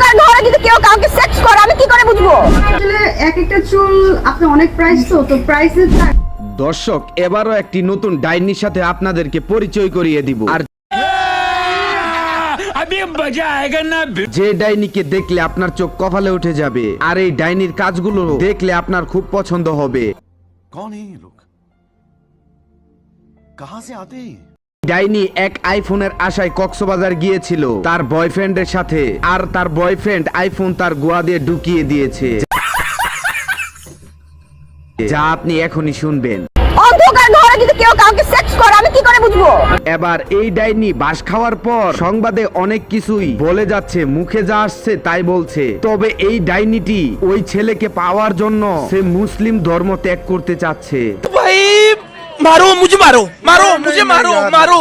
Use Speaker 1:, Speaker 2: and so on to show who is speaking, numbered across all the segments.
Speaker 1: ঘরে যদি কেউ কাউকে সেক্স করে আমি কি করে বুঝব?
Speaker 2: এক একটা চুল আপনি অনেক প্রাইস তো তো প্রাইসের
Speaker 3: দর্শক এবারও একটি নতুন ডাইনির সাথে আপনাদেরকে পরিচয় করিয়ে দিব। আর যে ডাইনিকে দেখলে আপনার চোখ কপালে উঠে যাবে আর এই ডাইনির কাজগুলো দেখলে আপনার খুব পছন্দ হবে।
Speaker 4: লোক কাহা সে আতে
Speaker 3: ডাইনি এক আইফোনের আশায় কক্সবাজার গিয়েছিল তার বয়ফ্রেন্ডের সাথে আর তার বয়ফ্রেন্ড আইফোন তার গোয়া দিয়ে ঢুকিয়ে দিয়েছে। যা আপনি এখনই শুনবেন।
Speaker 1: অন্ধকার ঘরে যদি কেউ কাউকে সেক্স করে আমি কি করে বুঝব?
Speaker 3: এবার এই ডাইনি বাস খাওয়ার পর সংবাদে অনেক কিছুই বলে যাচ্ছে মুখে যা আসছে তাই বলছে। তবে এই ডাইনিটি ওই ছেলেকে পাওয়ার জন্য সে মুসলিম ধর্ম ত্যাগ করতে চাচ্ছে।
Speaker 5: मारो मुझे मारो मारो मुझे मारो मारो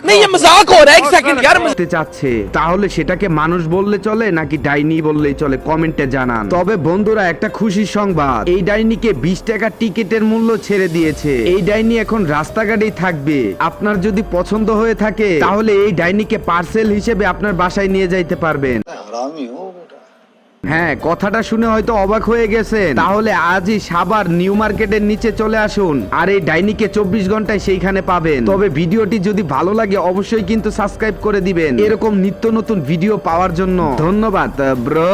Speaker 5: नहीं ये मजाक हो रहा है एक सेकंड यार
Speaker 3: করতে চাচ্ছে তাহলে সেটাকে মানুষ বললে চলে নাকি ডাইনি বললেই চলে কমেন্টে জানান তবে বন্ধুরা একটা খুশির সংবাদ এই ডাইনিকে বিশ টাকার টিকিটের মূল্য ছেড়ে দিয়েছে এই ডাইনি এখন রাস্তাঘাটেই থাকবে আপনার যদি পছন্দ হয়ে থাকে তাহলে এই ডাইনিকে পার্সেল হিসেবে আপনার বাসায় নিয়ে যাইতে পারবেন হ্যাঁ কথাটা শুনে হয়তো অবাক হয়ে গেছেন। তাহলে আজই সাবার নিউ মার্কেটের নিচে চলে আসুন আর এই ডাইনিকে চব্বিশ ঘন্টায় সেইখানে পাবেন। তবে ভিডিওটি যদি ভালো লাগে, অবশ্যই কিন্তু সাবস্ক্রাইব করে দিবেন। এরকম নিত্য নতুন ভিডিও পাওয়ার জন্য। ধন্যবাদ ব্রো।